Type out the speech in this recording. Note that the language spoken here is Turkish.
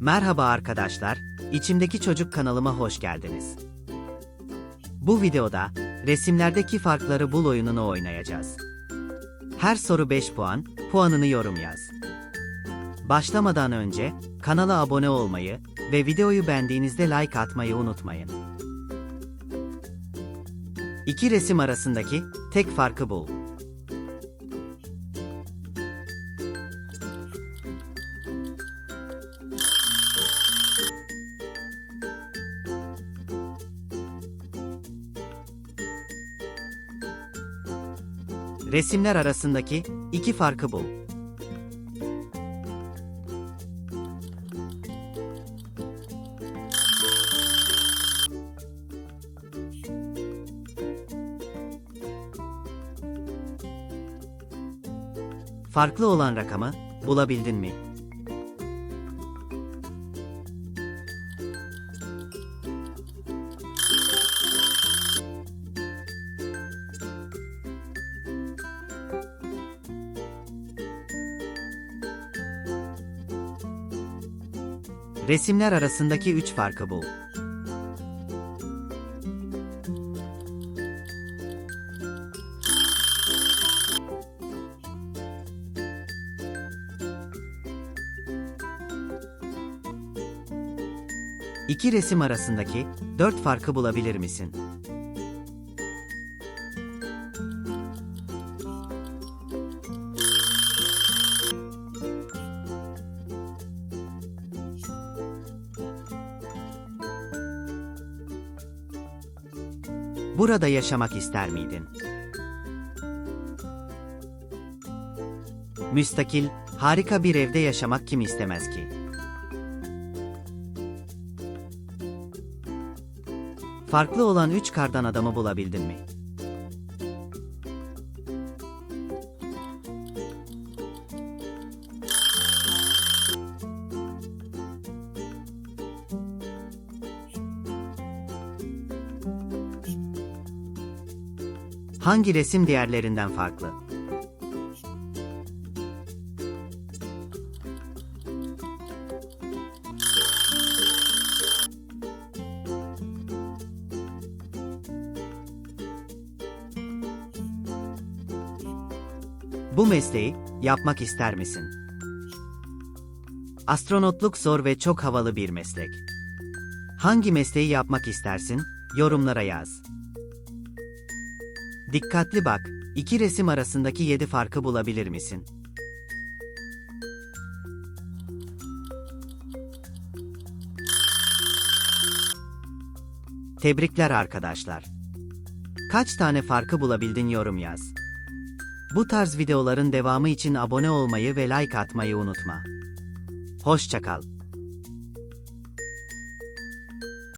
Merhaba arkadaşlar, İçimdeki Çocuk kanalıma hoş geldiniz. Bu videoda, resimlerdeki farkları bul oyununu oynayacağız. Her soru 5 puan, puanını yorum yaz. Başlamadan önce, kanala abone olmayı ve videoyu beğendiğinizde like atmayı unutmayın. İki resim arasındaki tek farkı bul. Resimler arasındaki iki farkı bul. Farklı olan rakamı bulabildin mi? Resimler arasındaki üç farkı bul. İki resim arasındaki dört farkı bulabilir misin? Burada yaşamak ister miydin? Müstakil, harika bir evde yaşamak kim istemez ki? Farklı olan üç kardan adamı bulabildin mi? Hangi resim diğerlerinden farklı? Bu mesleği yapmak ister misin? Astronotluk zor ve çok havalı bir meslek. Hangi mesleği yapmak istersin? Yorumlara yaz. Dikkatli bak, iki resim arasındaki 7 farkı bulabilir misin? Tebrikler arkadaşlar. Kaç tane farkı bulabildin yorum yaz. Bu tarz videoların devamı için abone olmayı ve like atmayı unutma. Hoşçakal.